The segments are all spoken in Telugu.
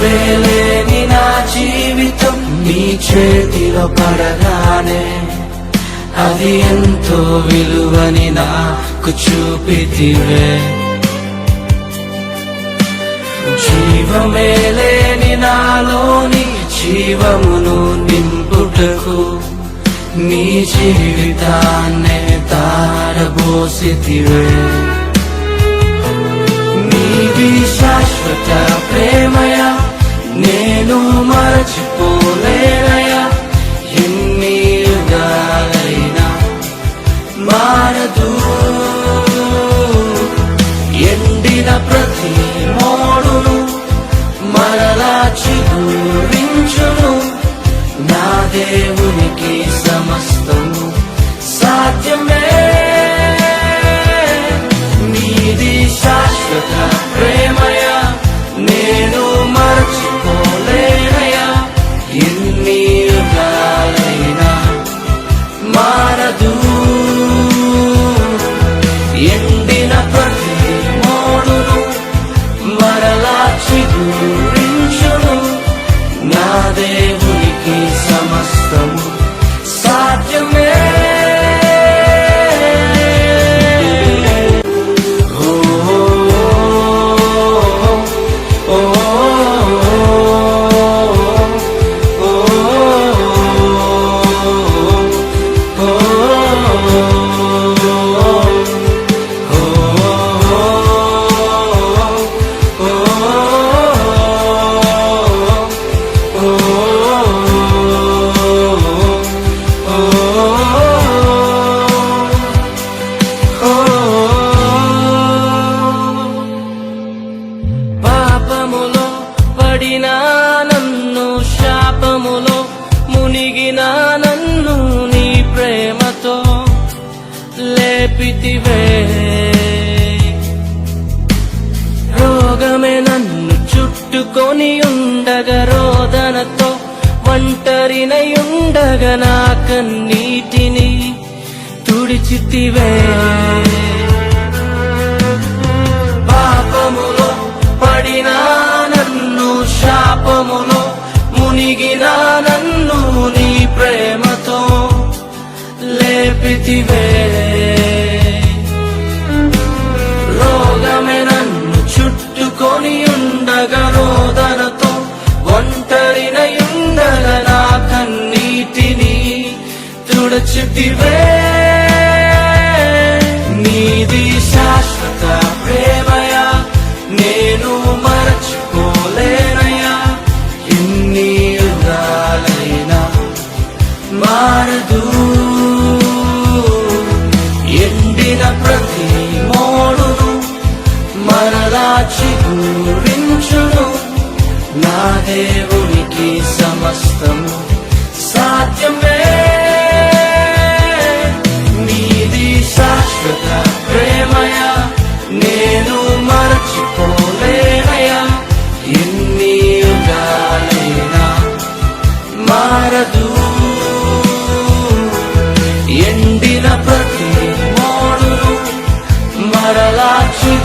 విలువేలేని నా జీవితం నీ చేతిలో పడగానే అది ఎంతో విలువని నాకు చూపితివే. జీవమే లేని నాలోని జీవమును నింపుటకు నీ జీవితాన్నే తారబోసితివే. నీవి శాశ్వత ప్రేమయా? నేను మరచిపోలేనయా ఎన్ని యుగాలైనా మారదు. ఎండిన ప్రతి చూపితివే. రోగమే నన్ను చుట్టుకొని ఉండగా రోదనతో ఒంటరినయుండగా నా కన్నీటిని తుడిచితివే. పాపములో పడినా నన్ను శాపములో మునిగినా నన్ను నీ ప్రేమతో లేపితివే. తుడచితివే నీది శాశ్వత ప్రేమయా నేను మరచిపోలేనయా ఎన్ని యుగాలైనా మారదు. ఎండిన ప్రతి మోడును మరలా చిగురించును. నా దేవునికి సమస్తము సాధ్యమే.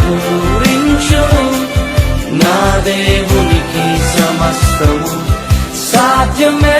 చిగురించును నా దేవునికి సమస్తము సాధ్యమే.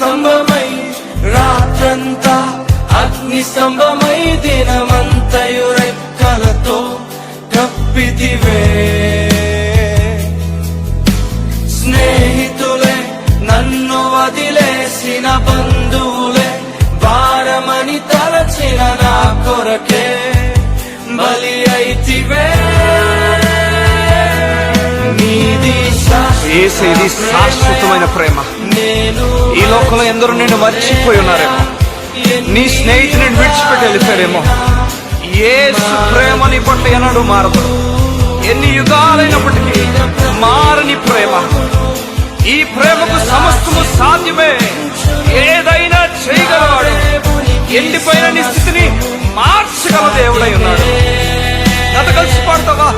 స్తంభమై రాత్రంతా అగ్ని స్తంభమై దినమంతయు రెక్కలతో కప్పితివే స్నేహితులే నన్ను వదిలేసిన బంధువులే భారమని తలచిన నా కొరకే బలి అయితివే ఏసేది శాశ్వతమైన ప్రేమ। ఈ లోకంలో ఎందరో నిన్ను మర్చిపోయి ఉన్నారేమో. నీ స్నేహితుని విడిచిపెట్టి వెళ్ళిపోయారేమో. ఏసు ప్రేమ నీ పట్ల ఎన్నడూ మారదు ఎన్ని యుగాలైనప్పటికీ మారని ప్రేమ. ఈ ప్రేమకు సమస్తము సాధ్యమే. ఏదైనా చేయగలవాడు. ఎండిపోయిన నీ స్థితిని మార్చగల దేవుడై ఉన్నాడు. గత కలిసి పాడతావా?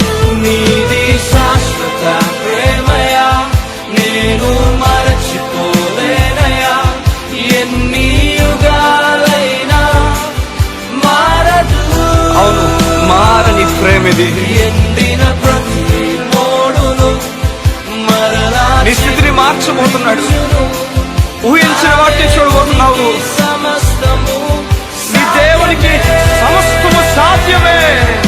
ప్రేమిది. నీ స్థితిని మార్చబోతున్నాడు. ఊహించిన వాటిని చూడబోతున్నావు. సమస్తము నీ దేవునికి సమస్తము సాధ్యమే.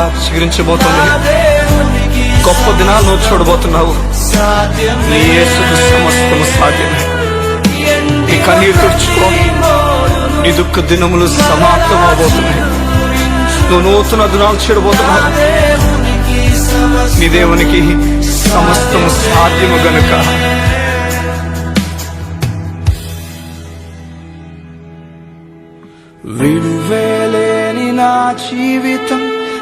చిగురించు చిగురించబోతుంది. గొప్ప దినాలు నువ్వు చూడబోతున్నావు. నీ యేసుకు సమస్తము సాధ్యమే. నీ కన్నీరు తుడుచుకో. నీ దుఃఖ దినములు సమాప్తం అవబోతున్నాయి నువ్వు నూతన దినాలు చూడబోతున్నావు. నీ దేవునికి సమస్తము సాధ్యము గనుక. విడువేలేని నా జీవితం